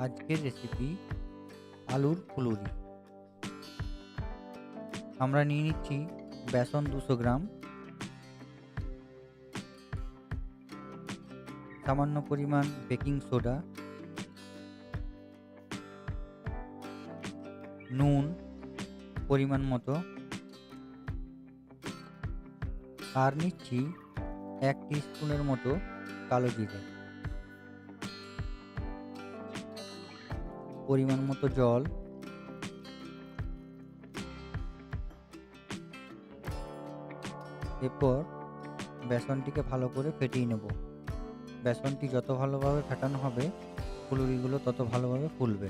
আজকের রেসিপি আলুর ফুলুরি। আমরা নিয়ে নিচ্ছি বেসন দুশো গ্রাম। সামান্য পরিমাণ বেকিং সোডা। নুন পরিমাণ মতো। আর নিচ্ছি এক স্পুনের মতো কালো জিরে। পরিমাণ মতো জল। এরপর বেসনটিকে ভালো করে ফেটিয়ে নেব। বেসনটি যত ভালোভাবে ফেটানো হবে, ফুলুরিগুলো তত ভালোভাবে ফুলবে।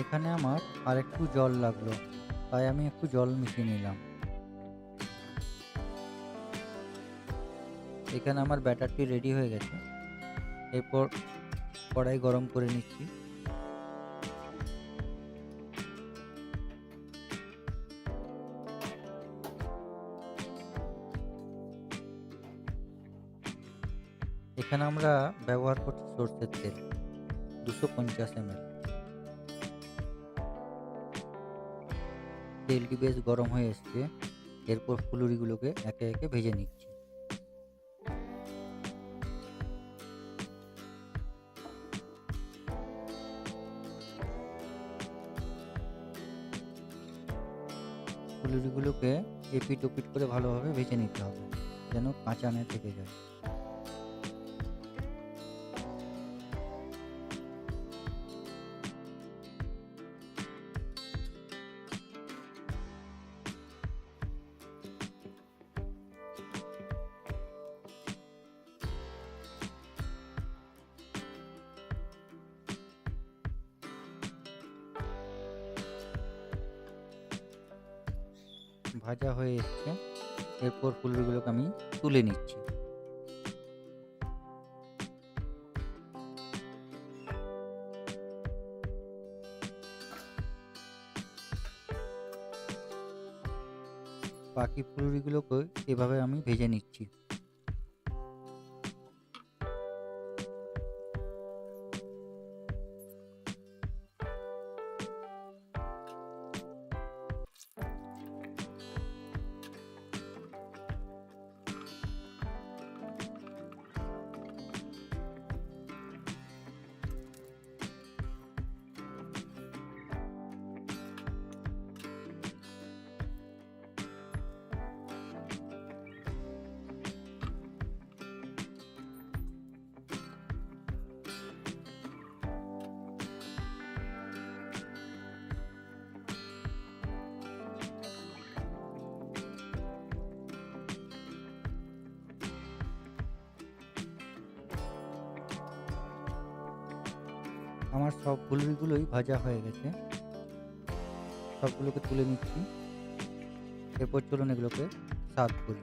এখানে আমার আর একটু জল লাগল, তাই আমি একটু জল মিশিয়ে নিলাম। এখানে আমার ব্যাটারটি রেডি হয়ে গেছে। এরপর কড়াই গরম করে নিচ্ছি। এখানে আমরা ব্যবহার করছি সর্ষের তেল, দুশো পঞ্চাশ এমএল। তেলটি বেশ গরম হয়ে এসছে। এরপর ফুলুরিগুলোকে একে একে ভেজে নিচ্ছি। ফুলুরিগুলোকে এপিট ওপিট করে ভালোভাবে ভেজে নিতে হবে, যেন কাঁচা না থেকে যায়। ভাজা হয়ে এসছে। এরপর ফুলগুলোকে আমি তুলে নিচ্ছি। বাকি ফুলগুলোকে এভাবে আমি ভেজে নিচ্ছি। আমার সব ফুলবিগুলোই ভাজা হয়ে গেছে। সবগুলোকে তুলে নিচ্ছি। এরপর চলুন এগুলোকে সার্ভ করি।